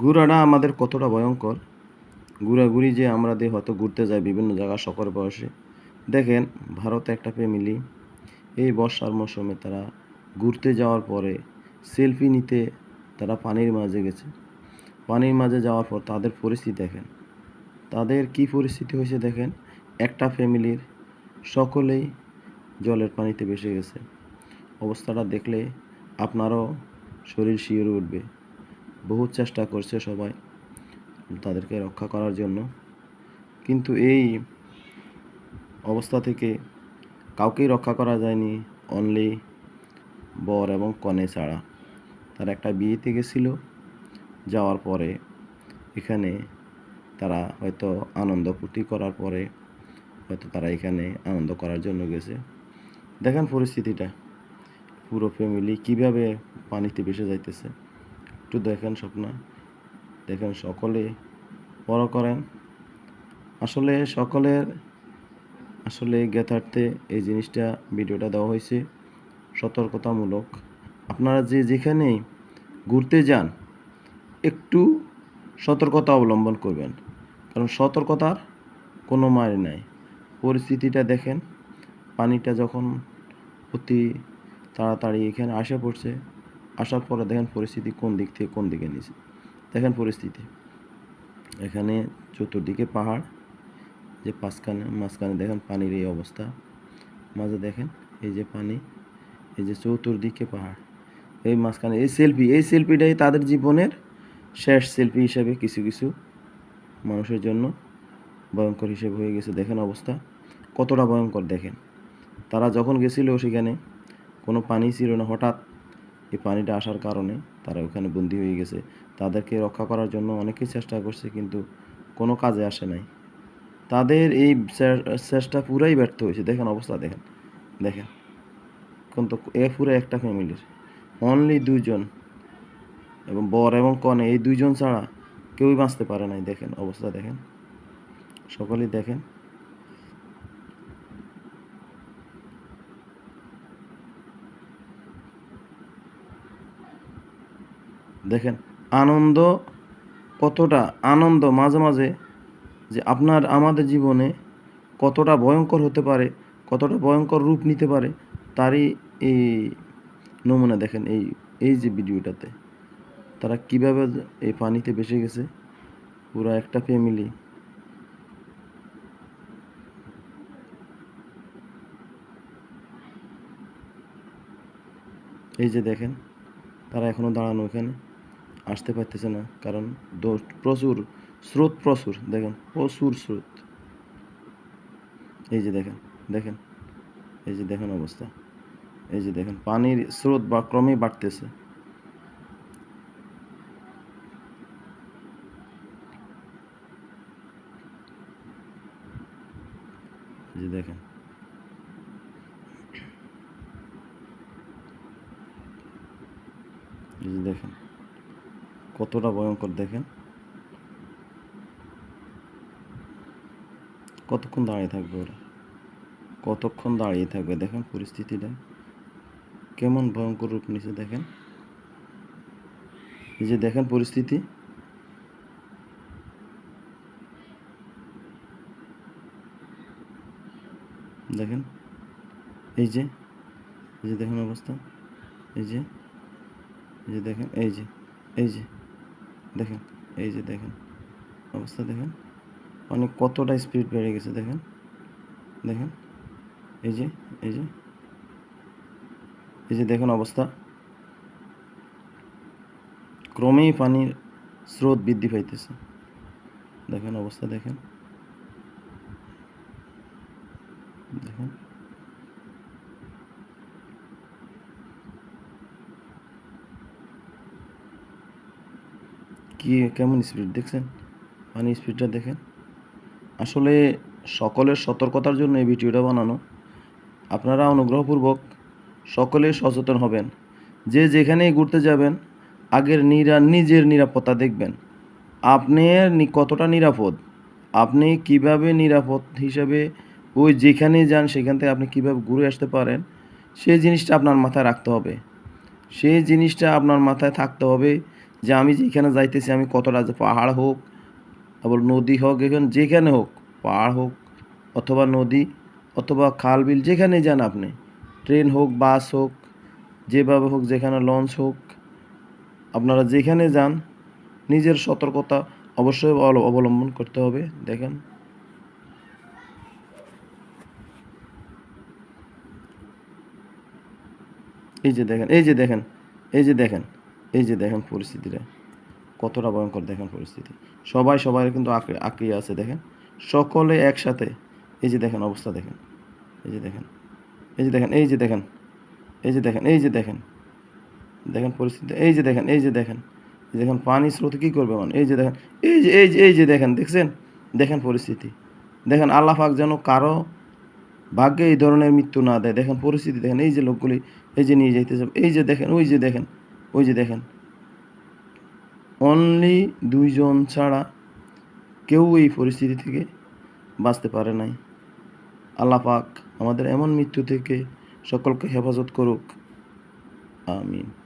ঘোরাটা আমাদের কতটা ভয়ঙ্কর। ঘোরাঘুরি যে আমরা দিয়ে হয়তো ঘুরতে যাই বিভিন্ন জায়গা সকল বয়সে। দেখেন, ভারতে একটা ফ্যামিলি এই বর্ষার মৌসুমে তারা ঘুরতে যাওয়ার পরে সেলফি নিতে তারা পানির মাঝে গেছে। পানির মাঝে যাওয়ার পর তাদের পরিস্থিতি দেখেন। তাদের কি পরিস্থিতি হয়েছে দেখেন? একটা ফ্যামিলির সকলেই জলের পানিতে ভেসে গেছে। অবস্থাটা দেখলে আপনারও শরীর শিওরে উঠবে। বহু চেষ্টা করছে সবাই তাদেরকে রক্ষা করার জন্য। কিন্তু এই অবস্থা থেকে কাউকেই রক্ষা করা যায়নি অনলি বর এবং কনে ছাড়া। তারা একটা বিয়েতে গেছিল, যাওয়ার পরে এখানে তারা হয়তো আনন্দ ফুর্তি করার পরে হয়তো তারা এখানে আনন্দ করার জন্য গেছে। দেখেন পরিস্থিতিটা, পুরো ফ্যামিলি কীভাবে পানিতে ভেসে যাইতেছে। একটু দেখেন স্বপ্না। দেখেন সকলে বড় করেন। আসলে সকলের, আসলে জ্ঞাতার্থে এই জিনিসটা ভিডিওটা দেওয়া হয়েছে সতর্কতামূলক। আপনারা যে যেখানেই ঘুরতে যান, একটু সতর্কতা অবলম্বন করবেন। কারণ সতর্কতার কোনো মারি নাই। পরিস্থিতিটা দেখেন, পানিটা যখন অতি তাড়াতাড়ি এখানে আসে পড়ছে আসার পরে দেখেন পরিস্থিতি কোন দিক থেকে কোন দিকে নিয়েছে দেখেন পরিস্থিতি। এখানে চতুর্দিকে পাহাড়, যে পাঁচখানে, মাঝখানে দেখেন পানির এই অবস্থা। মাঝে দেখেন এই যে পানি, এই যে চতুর্দিকে পাহাড়। এই মাঝখানে এই সেলফি এই সেলফিটাই তাদের জীবনের শেষ সেলফি হিসেবে কিছু কিছু মানুষের জন্য ভয়ঙ্কর হিসেবে হয়ে গেছে। দেখেন অবস্থা, কতটা ভয়ঙ্কর দেখেন। তারা যখন গেছিল সেখানে কোনো পানি ছিল না। হঠাৎ এই পানিটা আসার কারণে তারা ওখানে বন্দি হয়ে গেছে। তাদেরকে রক্ষা করার জন্য অনেকেই চেষ্টা করছে, কিন্তু কোনো কাজে আসে নাই। তাদের এই চেষ্টা পুরাই ব্যর্থ হয়েছে। দেখেন অবস্থা, দেখেন দেখেন। কিন্তু এ পুরো একটা ফ্যামিলির অনলি দুইজন, এবং বর এবং কনে, এই দুইজন ছাড়া কেউই বাঁচতে পারে নাই। দেখেন, অবস্থা দেখেন। সকলেই দেখেন। দেখেন, আনন্দ কতটা, আনন্দ মাঝে মাঝে যে আপনার আমাদের জীবনে কতটা ভয়ঙ্কর হতে পারে, কতটা ভয়ঙ্কর রূপ নিতে পারে, তারই এই নমুনা দেখেন, এই এই যে ভিডিওটাতে। তারা কীভাবে এই পানিতে ভেসে গেছে, পুরো একটা ফ্যামিলি এই যে দেখেন, তারা এখনও দাঁড়ানো এখানে। আসতে পারতেছে না। কারণ প্রচুর, স্রোত প্রচুর, দেখেন, প্রচুর স্রোত। এই যে দেখেন দেখেন, এই যে দেখেন অবস্থা। এই যে দেখেন, পানির স্রোত বা ক্রমেই বাড়তেছে। যে দেখেন। যে দেখেন। কতটা ভয়ঙ্কর দেখেন। কতক্ষণ দাঁড়িয়ে থাকবে ওরা? কতক্ষণ দাঁড়িয়ে থাকবে দেখেন পরিস্থিতিটা। কেমন ভয়ঙ্কর রূপ নিছে দেখেন। এই যে দেখেন পরিস্থিতি। দেখেন, এই যে এই যে দেখেন অবস্থা। এই যে এই যে দেখেন, এই যে এই যে। দেখেন, এই যে দেখেন, অবস্থা দেখেন অনেক কতটা স্পিড বেড়ে গেছে দেখেন দেখেন, এই যে এই যে এই যে দেখেন অবস্থা। ক্রমেই পানির স্রোত বৃদ্ধি পাইতেছে। দেখেন অবস্থা দেখেন দেখেন। কি, কেমন স্পিড দেখছেন? মানে স্পিডটা দেখেন। আসলে সকলের সতর্কতার জন্য এই ভিডিওটা বানানো। আপনারা অনুগ্রহপূর্বক সকলে সচেতন হবেন। যে যেখানেই ঘুরতে যাবেন, আগের নিরা, নিজের নিরাপত্তা দেখবেন। আপনি কতটা নিরাপদ? আপনি কীভাবে নিরাপদ হিসাবে ওই যেখানে যান, সেখান থেকে আপনি কীভাবে ঘুরে আসতে পারেন, সেই জিনিসটা আপনার মাথায় রাখতে হবে। সেই জিনিসটা আপনার মাথায় থাকতে হবে যে আমি যেখানে যাইতেছি, আমি কতটা যে পাহাড় হোক আবার নদী হোক এখানে যেখানে হোক, পাহাড় হোক, অথবা নদী, অথবা খাল বিল, যেখানে যান আপনি। ট্রেন হোক, বাস হোক, যেভাবে হোক, যেখানে লঞ্চ হোক, আপনারা যেখানে যান, নিজের সতর্কতা অবশ্যই অবল- অবলম্বন করতে হবে, দেখেন। এই যে দেখেন, এই যে দেখেন, এই যে দেখেন। এই যে দেখেন পরিস্থিতিটা কতটা ভয়ঙ্কর দেখেন পরিস্থিতি সবাই সবাই কিন্তু আঁকড়ে আঁকড়িয়ে আছে দেখেন সকলে একসাথে এই যে দেখেন অবস্থা দেখেন এই যে দেখেন এই যে দেখেন এই যে দেখেন এই যে দেখেন এই যে দেখেন দেখেন পরিস্থিতি এই যে দেখেন এই যে দেখেন দেখেন পানি স্রোত কী করবে মানে এই যে দেখেন এই যে এই যে এই যে দেখেন দেখছেন দেখেন পরিস্থিতি দেখেন আল্লাহ পাক যেন কারও ভাগ্যে এই ধরনের মৃত্যু না দেয় দেখেন পরিস্থিতি দেখেন এই যে লোকগুলি এই যে নিয়ে যাইতেছে এই যে দেখেন ওই যে দেখেন ওই যে দেখেন। অনলি দুইজন ছাড়া কেউ এই পরিস্থিতি থেকে বাঁচতে পারে নাই। আল্লাহ পাক আমাদের এমন মৃত্যু থেকে সকলকে হেফাজত করুক। আমিন।